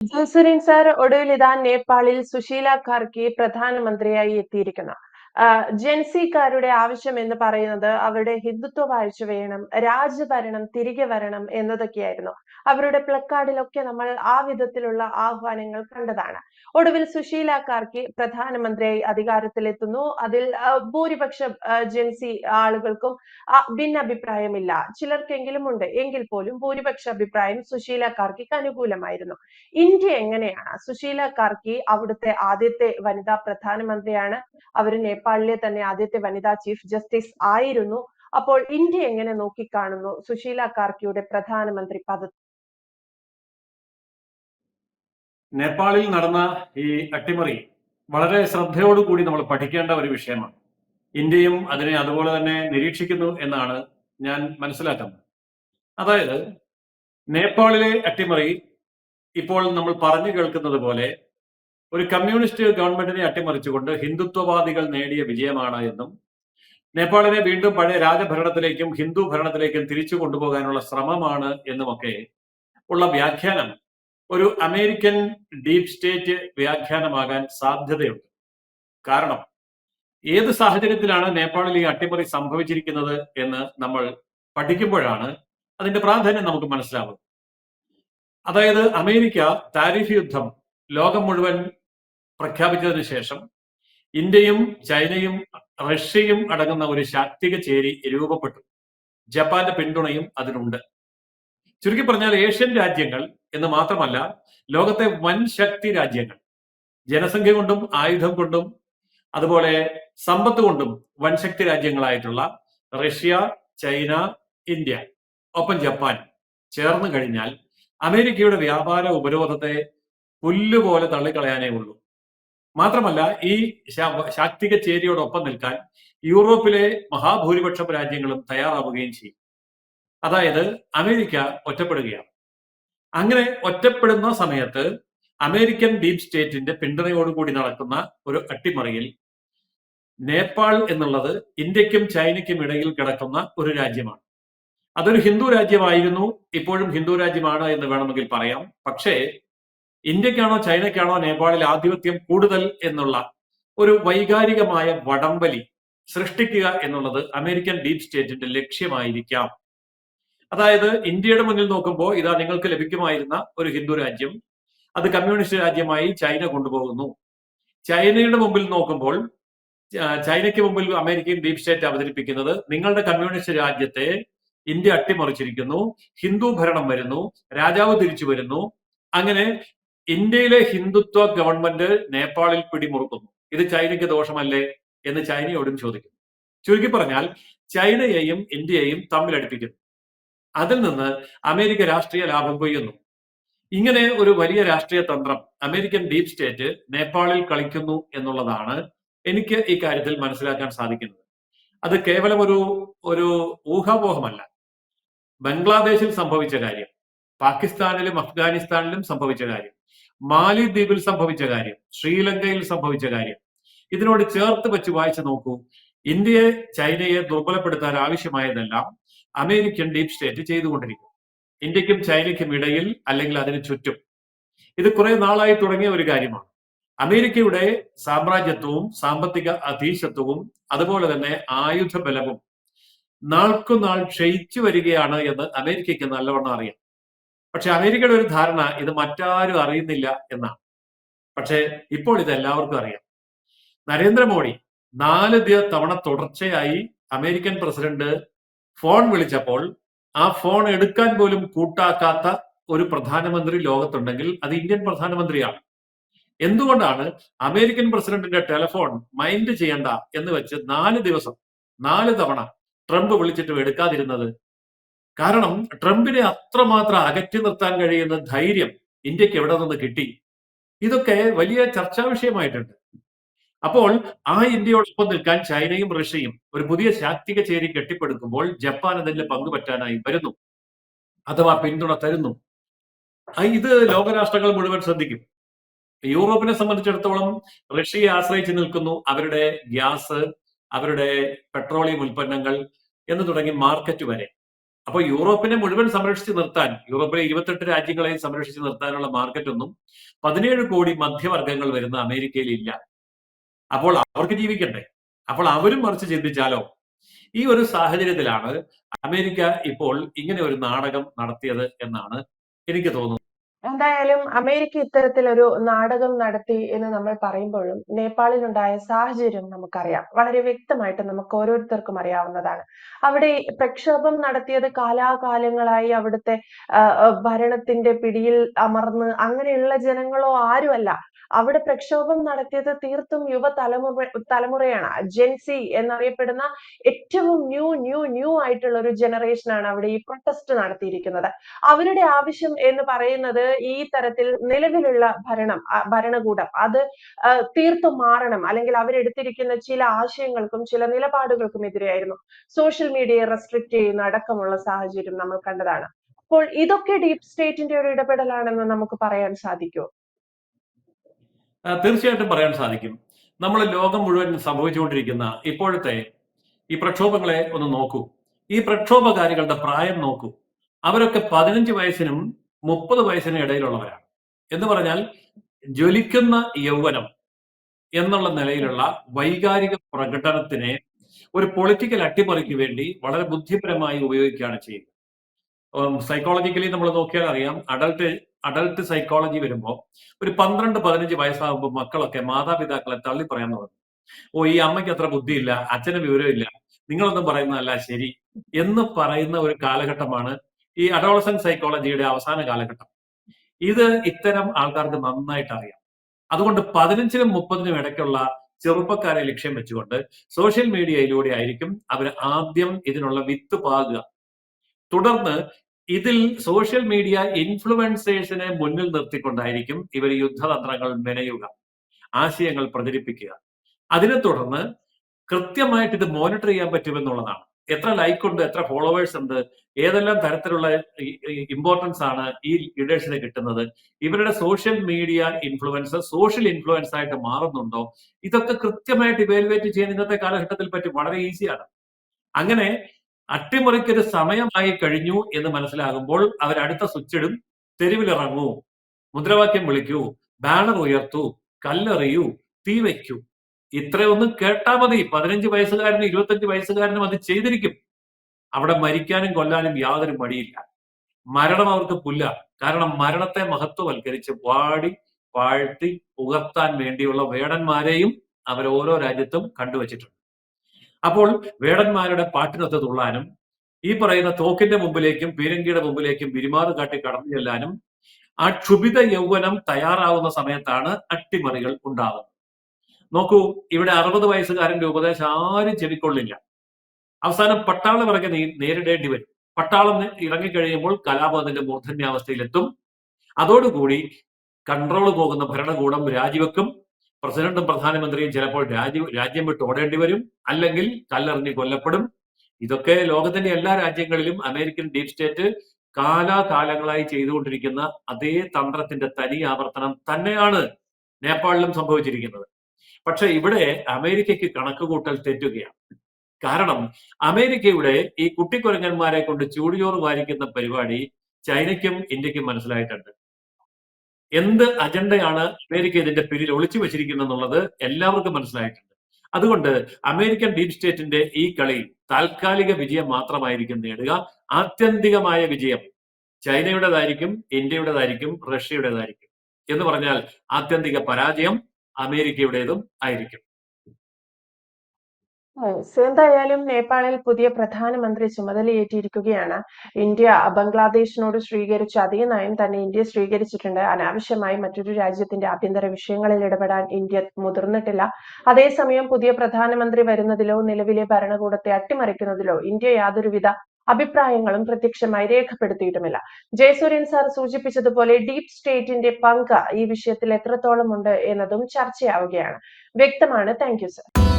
ജോസുരിൻ sir ഒടുവിൽ ഇതാ നേപ്പാളിൽ സുശീല ഖാർക്കി പ്രധാനമന്ത്രിയായി എത്തിയിരിക്കുന്നു. ജെൻസിക്കാരുടെ ആവശ്യം എന്ന് പറയുന്നത് അവരുടെ ഹിന്ദുത്വ വാഴ്ച വേണം രാജഭരണം തിരികെ വരണം എന്നതൊക്കെയായിരുന്നു. അവരുടെ പ്ലക്കാർഡിലൊക്കെ നമ്മൾ ആ വിധത്തിലുള്ള ആഹ്വാനങ്ങൾ കണ്ടതാണ്. ഒടുവിൽ സുശീല കാർക്കി പ്രധാനമന്ത്രിയായി അധികാരത്തിലെത്തുന്നു. അതിൽ ഭൂരിപക്ഷ ജെൻസി ആളുകൾക്കും ഭിന്നഭിപ്രായമില്ല. ചിലർക്കെങ്കിലും ഉണ്ട്. എങ്കിൽ പോലും ഭൂരിപക്ഷ അഭിപ്രായം സുശീല കാർക്കിക്ക് അനുകൂലമായിരുന്നു. ഇന്ത്യ എങ്ങനെയാണ്? സുശീല കാർക്കി അവിടുത്തെ ആദ്യത്തെ വനിതാ പ്രധാനമന്ത്രിയാണ്. അവർ നേപ്പാളിലെ തന്നെ ആദ്യത്തെ വനിതാ ചീഫ് ജസ്റ്റിസ് ആയിരുന്നു. അപ്പോൾ ഇന്ത്യ എങ്ങനെ നോക്കിക്കാണുന്നു സുശീല കാർക്കിയുടെ പ്രധാനമന്ത്രി പദ? നേപ്പാളിൽ നടന്ന ഈ അട്ടിമറി വളരെ ശ്രദ്ധയോടുകൂടി നമ്മൾ പഠിക്കേണ്ട ഒരു വിഷയമാണ്. ഇന്ത്യയും അതിനെ അതുപോലെ തന്നെ നിരീക്ഷിക്കുന്നു എന്നാണ് ഞാൻ മനസ്സിലാക്കുന്നത്. അതായത് നേപ്പാളിലെ അട്ടിമറി ഇപ്പോൾ നമ്മൾ പറഞ്ഞു കേൾക്കുന്നത് പോലെ ഒരു കമ്മ്യൂണിസ്റ്റ് ഗവൺമെന്റിനെ അട്ടിമറിച്ചുകൊണ്ട് ഹിന്ദുത്വവാദികൾ നേടിയ വിജയമാണ് എന്നും നേപ്പാളിനെ വീണ്ടും പഴയ രാജഭരണത്തിലേക്കും ഹിന്ദു ഭരണത്തിലേക്കും തിരിച്ചു കൊണ്ടുപോകാനുള്ള ശ്രമമാണ് എന്നുമൊക്കെ ഉള്ള വ്യാഖ്യാനം ഒരു അമേരിക്കൻ ഡീപ് സ്റ്റേറ്റ് വ്യാഖ്യാനമാകാൻ സാധ്യതയുണ്ട്. കാരണം ഏത് സാഹചര്യത്തിലാണ് നേപ്പാളിൽ ഈ അട്ടിമറി സംഭവിച്ചിരിക്കുന്നത് എന്ന് നമ്മൾ പഠിക്കുമ്പോഴാണ് അതിന്റെ പ്രാധാന്യം നമുക്ക് മനസ്സിലാവുന്നത്. അതായത് അമേരിക്ക താരിഫ് യുദ്ധം ലോകം മുഴുവൻ പ്രഖ്യാപിച്ചതിന് ശേഷം ഇന്ത്യയും ചൈനയും റഷ്യയും അടങ്ങുന്ന ഒരു ശാക്തിക ചേരി രൂപപ്പെട്ടു. ജപ്പാന്റെ പിന്തുണയും അതിനുണ്ട്. ചുരുക്കി പറഞ്ഞാൽ ഏഷ്യൻ രാജ്യങ്ങൾ എന്ന് മാത്രമല്ല ലോകത്തെ വൻ ശക്തി രാജ്യങ്ങൾ ജനസംഖ്യ കൊണ്ടും ആയുധം കൊണ്ടും അതുപോലെ സമ്പത്ത് കൊണ്ടും വൻ ശക്തി രാജ്യങ്ങളായിട്ടുള്ള റഷ്യ ചൈന ഇന്ത്യ ഒപ്പം ജപ്പാൻ ചേർന്ന് കഴിഞ്ഞാൽ അമേരിക്കയുടെ വ്യാപാര ഉപരോധത്തെ പുല്ലുപോലെ തള്ളിക്കളയാനേ ഉള്ളൂ. മാത്രമല്ല ഈ ശാക്തിക ചേരിയോടൊപ്പം നിൽക്കാൻ യൂറോപ്പിലെ മഹാഭൂരിപക്ഷം രാജ്യങ്ങളും തയ്യാറാവുകയും ചെയ്യും. അതായത് അമേരിക്ക ഒറ്റപ്പെടുകയാണ്. അങ്ങനെ ഒറ്റപ്പെടുന്ന സമയത്ത് അമേരിക്കൻ ഡീപ് സ്റ്റേറ്റിന്റെ പിന്തുണയോടുകൂടി നടക്കുന്ന ഒരു അട്ടിമറിയിൽ നേപ്പാൾ എന്നുള്ളത് ഇന്ത്യക്കും ചൈനയ്ക്കും ഇടയിൽ കിടക്കുന്ന ഒരു രാജ്യമാണ്. അതൊരു ഹിന്ദു രാജ്യമായിരുന്നു. ഇപ്പോഴും ഹിന്ദു രാജ്യമാണ് എന്ന് വേണമെങ്കിൽ പറയാം. പക്ഷേ ഇന്ത്യക്കാണോ ചൈനയ്ക്കാണോ നേപ്പാളിൽ ആധിപത്യം കൂടുതൽ എന്നുള്ള ഒരു വൈകാരികമായ വടംവലി സൃഷ്ടിക്കുക എന്നുള്ളത് അമേരിക്കൻ ഡീപ് സ്റ്റേറ്റിന്റെ ലക്ഷ്യമായിരിക്കാം. അതായത് ഇന്ത്യയുടെ മുന്നിൽ നോക്കുമ്പോൾ ഇതാ നിങ്ങൾക്ക് ലഭിക്കുമായിരുന്ന ഒരു ഹിന്ദു രാജ്യം. അത് കമ്മ്യൂണിസ്റ്റ് രാജ്യമായി ചൈന കൊണ്ടുപോകുന്നു. ചൈനയുടെ മുമ്പിൽ നോക്കുമ്പോൾ ചൈനയ്ക്ക് മുമ്പിൽ അമേരിക്കൻ ഡീപ് സ്റ്റേറ്റ് അവതരിപ്പിക്കുന്നത് നിങ്ങളുടെ കമ്മ്യൂണിസ്റ്റ് രാജ്യത്തെ ഇന്ത്യ അട്ടിമറിച്ചിരിക്കുന്നു. ഹിന്ദു ഭരണം വരുന്നു. രാജാവ് തിരിച്ചു വരുന്നു. അങ്ങനെ ഇന്ത്യയിലെ ഹിന്ദുത്വ ഗവൺമെന്റ് നേപ്പാളിൽ പിടിമുറുക്കുന്നു. ഇത് ചൈനയ്ക്ക് ദോഷമല്ലേ എന്ന് ചൈനയോടും ചോദിക്കുന്നു. ചുരുക്കി പറഞ്ഞാൽ ചൈനയെയും ഇന്ത്യയെയും തമ്മിലടിപ്പിക്കുന്നു. അതിൽ നിന്ന് അമേരിക്ക രാഷ്ട്രീയ ലാഭം കൊയ്യുന്നു. ഇങ്ങനെ ഒരു വലിയ രാഷ്ട്രീയ തന്ത്രം അമേരിക്കൻ ഡീപ് സ്റ്റേറ്റ് നേപ്പാളിൽ കളിക്കുന്നു എന്നുള്ളതാണ് എനിക്ക് ഈ കാര്യത്തിൽ മനസ്സിലാക്കാൻ സാധിക്കുന്നത്. അത് കേവലം ഒരു ഒരു ഊഹാപോഹമല്ല. ബംഗ്ലാദേശിൽ സംഭവിച്ച കാര്യം പാകിസ്ഥാനിലും അഫ്ഗാനിസ്ഥാനിലും സംഭവിച്ച കാര്യം മാലിദ്വീപിൽ സംഭവിച്ച കാര്യം ശ്രീലങ്കയിൽ സംഭവിച്ച കാര്യം ഇതിനോട് ചേർത്ത് വെച്ച് വായിച്ചു നോക്കൂ. ഇന്ത്യയെ ചൈനയെ ദുർബലപ്പെടുത്താൻ ആവശ്യമായതെല്ലാം അമേരിക്കൻ ഡീപ് സ്റ്റേറ്റ് ചെയ്തുകൊണ്ടിരിക്കും. ഇന്ത്യക്കും ചൈനയ്ക്കും ഇടയിൽ അല്ലെങ്കിൽ അതിന് ചുറ്റും. ഇത് കുറെ നാളായി തുടങ്ങിയ ഒരു കാര്യമാണ്. അമേരിക്കയുടെ സാമ്രാജ്യത്വവും സാമ്പത്തിക അധീശത്വവും അതുപോലെ തന്നെ ആയുധ ബലവും നാൾക്കുനാൾ ക്ഷയിച്ചു വരികയാണ് എന്ന് അമേരിക്കയ്ക്ക് നല്ലവണ്ണം അറിയാം. പക്ഷെ അമേരിക്കയുടെ ഒരു ധാരണ ഇത് മറ്റാരും അറിയുന്നില്ല എന്നാണ്. പക്ഷേ ഇപ്പോൾ ഇത് എല്ലാവർക്കും അറിയാം. നരേന്ദ്രമോദി നാല് തവണ തുടർച്ചയായി അമേരിക്കൻ പ്രസിഡന്റ് ഫോൺ വിളിച്ചപ്പോൾ ആ ഫോൺ എടുക്കാൻ പോലും കൂട്ടാക്കാത്ത ഒരു പ്രധാനമന്ത്രി ലോകത്തുണ്ടെങ്കിൽ അത് ഇന്ത്യൻ പ്രധാനമന്ത്രിയാണ്. എന്തുകൊണ്ടാണ് അമേരിക്കൻ പ്രസിഡന്റിന്റെ ടെലിഫോൺ മൈൻഡ് ചെയ്യണ്ട എന്ന് വെച്ച് നാല് ദിവസം നാല് തവണ ട്രംപ് വിളിച്ചിട്ട് എടുക്കാതിരുന്നത്? കാരണം ട്രംപിനെ അത്രമാത്രം അകറ്റി നിർത്താൻ കഴിയുന്ന ധൈര്യം ഇന്ത്യയ്ക്ക് എവിടെ നിന്ന് കിട്ടി? ഇതൊക്കെ വലിയ ചർച്ചാ വിഷയമായിട്ടുണ്ട്. അപ്പോൾ ആ ഇന്ത്യയോടൊപ്പം നിൽക്കാൻ ചൈനയും റഷ്യയും ഒരു പുതിയ ശാക്തിക ചേരി കെട്ടിപ്പടുക്കുമ്പോൾ ജപ്പാൻ അതിന്റെ പങ്കുപറ്റാനായി വരുന്നു. അഥവാ പിന്തുണ തരുന്നു. ഇത് ലോകരാഷ്ട്രങ്ങൾ മുഴുവൻ ശ്രദ്ധിക്കും. യൂറോപ്പിനെ സംബന്ധിച്ചിടത്തോളം റഷ്യയെ ആശ്രയിച്ച് നിൽക്കുന്നു. അവരുടെ ഗ്യാസ് അവരുടെ പെട്രോളിയം ഉൽപ്പന്നങ്ങൾ എന്ന് തുടങ്ങി മാർക്കറ്റ് വരെ. അപ്പോൾ യൂറോപ്പിനെ മുഴുവൻ സംരക്ഷിച്ചു നിർത്താൻ യൂറോപ്പിലെ ഇരുപത്തെട്ട് രാജ്യങ്ങളെയും സംരക്ഷിച്ചു നിർത്താനുള്ള മാർക്കറ്റൊന്നും പതിനേഴ് കോടി മധ്യവർഗങ്ങൾ വരുന്ന അമേരിക്കയിൽ ഇല്ല. അപ്പോൾ അവർക്ക് ജീവിക്കണ്ടേ? അപ്പോൾ അവരും മറിച്ച് ചിന്തിച്ചാലോ? ഈ ഒരു സാഹചര്യത്തിലാണ് അമേരിക്ക ഇപ്പോൾ ഇങ്ങനെ ഒരു നാടകം നടത്തിയത് എന്നാണ് എനിക്ക് തോന്നുന്നത്. എന്തായാലും അമേരിക്ക ഇത്തരത്തിലൊരു നാടകം നടത്തി എന്ന് നമ്മൾ പറയുമ്പോഴും നേപ്പാളിലുണ്ടായ സാഹചര്യം നമുക്കറിയാം. വളരെ വ്യക്തമായിട്ട് നമുക്ക് ഓരോരുത്തർക്കും അറിയാവുന്നതാണ്. അവിടെ പ്രക്ഷോഭം നടത്തിയത് കാലാകാലങ്ങളായി അവിടുത്തെ ഭരണത്തിന്റെ പിടിയിൽ അമർന്ന് അങ്ങനെയുള്ള ജനങ്ങളോ ആരുമല്ല. അവിടെ പ്രക്ഷോഭം നടത്തിയത് തീർത്തും യുവതലമുറ തലമുറയാണ്. ജെൻസി എന്നറിയപ്പെടുന്ന ഏറ്റവും ന്യൂ ന്യൂ ന്യൂ ആയിട്ടുള്ള ഒരു ജനറേഷനാണ് അവിടെ ഈ പ്രൊട്ടസ്റ്റ് നടത്തിയിരിക്കുന്നത്. അവരുടെ ആവശ്യം എന്ന് പറയുന്നത് ഈ തരത്തിൽ നിലവിലുള്ള ഭരണം ഭരണകൂടം അത് തീർത്തും മാറണം. അല്ലെങ്കിൽ അവരെടുത്തിരിക്കുന്ന ചില ആശയങ്ങൾക്കും ചില നിലപാടുകൾക്കും എതിരെയായിരുന്നു. സോഷ്യൽ മീഡിയയെ റെസ്ട്രിക്ട് ചെയ്യുന്ന അടക്കമുള്ള സാഹചര്യം നമ്മൾ കണ്ടതാണ്. അപ്പോൾ ഇതൊക്കെ ഡീപ് സ്റ്റേറ്റിന്റെ ഒരു ഇടപെടലാണെന്ന് നമുക്ക് പറയാൻ സാധിക്കുമോ? തീർച്ചയായിട്ടും പറയാൻ സാധിക്കും. നമ്മൾ ലോകം മുഴുവൻ സംഭവിച്ചുകൊണ്ടിരിക്കുന്ന ഇപ്പോഴത്തെ ഈ പ്രക്ഷോഭങ്ങളെ ഒന്ന് നോക്കൂ. ഈ പ്രക്ഷോഭകാരികളുടെ പ്രായം നോക്കൂ. അവരൊക്കെ പതിനഞ്ച് വയസ്സിനും മുപ്പത് വയസ്സിന് ഇടയിലുള്ളവരാണ്. എന്ന് പറഞ്ഞാൽ ജ്വലിക്കുന്ന യൗവനം എന്നുള്ള നിലയിലുള്ള വൈകാരിക പ്രകടനത്തിനെ ഒരു പൊളിറ്റിക്കൽ അട്ടിമറിക്ക് വേണ്ടി വളരെ ബുദ്ധിപരമായി ഉപയോഗിക്കുകയാണ് ചെയ്യുന്നത്. സൈക്കോളജിക്കലി നമ്മൾ നോക്കിയാൽ അറിയാം അഡൾട്ട് അഡൾട്ട് സൈക്കോളജി വരുമ്പോൾ ഒരു പന്ത്രണ്ട് പതിനഞ്ച് വയസ്സാകുമ്പോൾ മക്കളൊക്കെ മാതാപിതാക്കളെ തള്ളി പറയാൻ തുടങ്ങും. ഓ ഈ അമ്മയ്ക്ക് അത്ര ബുദ്ധിയില്ല അച്ഛന് വിവരമില്ല നിങ്ങളൊന്നും പറയുന്നതല്ല ശരി എന്ന് പറയുന്ന ഒരു കാലഘട്ടമാണ് ഈ അഡോളസൻ സൈക്കോളജിയുടെ അവസാന കാലഘട്ടം. ഇത് ഇത്തരം ആൾക്കാർക്ക് നന്നായിട്ട് അറിയാം അതുകൊണ്ട് പതിനഞ്ചിനും മുപ്പതിനും ഇടയ്ക്കുള്ള ചെറുപ്പക്കാരെ ലക്ഷ്യം വെച്ചുകൊണ്ട് സോഷ്യൽ മീഡിയയിലൂടെ ആയിരിക്കും അവർ ആദ്യം ഇതിനുള്ള വിത്ത് പാകുക. തുടർന്ന് ഇതിൽ സോഷ്യൽ മീഡിയ ഇൻഫ്ലുവൻസേഴ്സിനെ മുന്നിൽ നിർത്തിക്കൊണ്ടായിരിക്കും ഇവർ യുദ്ധതന്ത്രങ്ങൾ മെനയുക ആശയങ്ങൾ പ്രചരിപ്പിക്കുക. അതിനെ തുടർന്ന് കൃത്യമായിട്ട് ഇത് മോണിറ്റർ ചെയ്യാൻ പറ്റുമെന്നുള്ളതാണ്. എത്ര ലൈക്ക് ഉണ്ട് എത്ര ഫോളോവേഴ്സ് ഉണ്ട് ഏതെല്ലാം തരത്തിലുള്ള ഇമ്പോർട്ടൻസ് ആണ് ഈ ലീഡേഴ്സിന് കിട്ടുന്നത്? ഇവരുടെ social media influence social influence ആയിട്ട് മാറുന്നുണ്ടോ? ഇതൊക്കെ കൃത്യമായിട്ട് ഇവാലുവേറ്റ് ചെയ്യാൻ ഇന്നത്തെ കാലഘട്ടത്തിൽ പറ്റും വളരെ ഈസിയാണ് അങ്ങനെ അട്ടിമറിക്കൊരു സമയമായി കഴിഞ്ഞു എന്ന് മനസ്സിലാകുമ്പോൾ അവർ അടുത്ത ഇടും തെരുവിലിറങ്ങൂ മുദ്രാവാക്യം വിളിക്കൂ ബാനർ ഉയർത്തൂ കല്ലെറിയൂ തീ വയ്ക്കൂ. ഇത്രയൊന്നും കേട്ടാ മതി. പതിനഞ്ച് വയസ്സുകാരനും ഇരുപത്തഞ്ച് വയസ്സുകാരനും അത് ചെയ്തിരിക്കും. അവിടെ മരിക്കാനും കൊല്ലാനും യാതൊരു മടിയില്ല. മരണം അവർക്ക് പുല്ല. കാരണം മരണത്തെ മഹത്വവൽക്കരിച്ച് വാടി വാഴ്ത്തി പുകർത്താൻ വേണ്ടിയുള്ള വേടന്മാരെയും അവർ ഓരോ രാജ്യത്തും കണ്ടുവച്ചിട്ടുണ്ട്. അപ്പോൾ വേടന്മാരുടെ പാട്ടിനൊത്ത് തുള്ളാനും ഈ പറയുന്ന തോക്കിന്റെ മുമ്പിലേക്കും പീരങ്കിയുടെ മുമ്പിലേക്കും വിരിമാറ് കാട്ടി കടന്നു ചെല്ലാനും ആ ക്ഷുഭിത യൗവനം തയ്യാറാവുന്ന സമയത്താണ് അട്ടിമറികൾ ഉണ്ടാകുന്നത് നോക്കൂ ഇവിടെ അറുപത് വയസ്സുകാരന്റെ ഉപദേശം ആരും ചെവിക്കൊള്ളില്ല. അവസാനം പട്ടാളം ഇറങ്ങി നേരിടേണ്ടി വരും. പട്ടാളം ഇറങ്ങിക്കഴിയുമ്പോൾ കലാപം അതിന്റെ മൂർധന്യാവസ്ഥയിലെത്തും. അതോടുകൂടി കൺട്രോൾ പോകുന്ന ഭരണകൂടം രാജിവെക്കും. പ്രസിഡന്റും പ്രധാനമന്ത്രിയും ചിലപ്പോൾ രാജ്യം രാജ്യം വിട്ട് ഓടേണ്ടി വരും. അല്ലെങ്കിൽ കല്ലെറിഞ്ഞ് കൊല്ലപ്പെടും. ഇതൊക്കെ ലോകത്തിന്റെ എല്ലാ രാജ്യങ്ങളിലും അമേരിക്കൻ ഡീപ് സ്റ്റേറ്റ് കാലാകാലങ്ങളായി ചെയ്തുകൊണ്ടിരിക്കുന്ന അതേ തന്ത്രത്തിന്റെ തനി ആവർത്തനം തന്നെയാണ് നേപ്പാളിലും സംഭവിച്ചിരിക്കുന്നത്. പക്ഷെ ഇവിടെ അമേരിക്കയ്ക്ക് കണക്ക് കൂട്ടൽ തെറ്റുകയാണ്. കാരണം അമേരിക്കയുടെ ഈ കുട്ടിക്കുരങ്ങന്മാരെ കൊണ്ട് ചൂടിയോറ് വാരിക്കുന്ന പരിപാടി ചൈനയ്ക്കും ഇന്ത്യക്കും മനസ്സിലായിട്ടുണ്ട്. എന്ത് അജണ്ടയാണ് അമേരിക്ക ഇതിന്റെ പിന്നിൽ ഒളിച്ചു വെച്ചിരിക്കുന്നത് എന്നുള്ളത് എല്ലാവർക്കും മനസ്സിലായിട്ടുണ്ട്. അതുകൊണ്ട് അമേരിക്കൻ ഡീപ് സ്റ്റേറ്റിന്റെ ഈ കളി താൽക്കാലിക വിജയം മാത്രമായിരിക്കും നേടുക. ആത്യന്തികമായ വിജയം ചൈനയുടേതായിരിക്കും ഇന്ത്യയുടേതായിരിക്കും റഷ്യയുടേതായിരിക്കും എന്ന് പറഞ്ഞാൽ ആത്യന്തിക പരാജയം അമേരിക്കയുടേതും ആയിരിക്കും. എന്തായാലും നേപ്പാളിൽ പുതിയ പ്രധാനമന്ത്രി ചുമതലയേറ്റിയിരിക്കുകയാണ് ഇന്ത്യ ബംഗ്ലാദേശിനോട് സ്വീകരിച്ച അതേ നയം തന്നെ ഇന്ത്യ സ്വീകരിച്ചിട്ടുണ്ട്. അനാവശ്യമായി മറ്റൊരു രാജ്യത്തിന്റെ ആഭ്യന്തര വിഷയങ്ങളിൽ ഇടപെടാൻ ഇന്ത്യ മുതിർന്നിട്ടില്ല. അതേസമയം പുതിയ പ്രധാനമന്ത്രി വരുന്നതിലോ നിലവിലെ ഭരണകൂടത്തെ അട്ടിമറിക്കുന്നതിലോ ഇന്ത്യ യാതൊരുവിധ അഭിപ്രായങ്ങളും പ്രത്യക്ഷമായി രേഖപ്പെടുത്തിയിട്ടുമില്ല. ജയസൂര്യൻ സാർ സൂചിപ്പിച്ചതുപോലെ ഡീപ് സ്റ്റേറ്റിന്റെ പങ്ക് ഈ വിഷയത്തിൽ എത്രത്തോളം ഉണ്ട് എന്നതും ചർച്ചയാവുകയാണ്. വ്യക്തമാണ്. Thank you sir.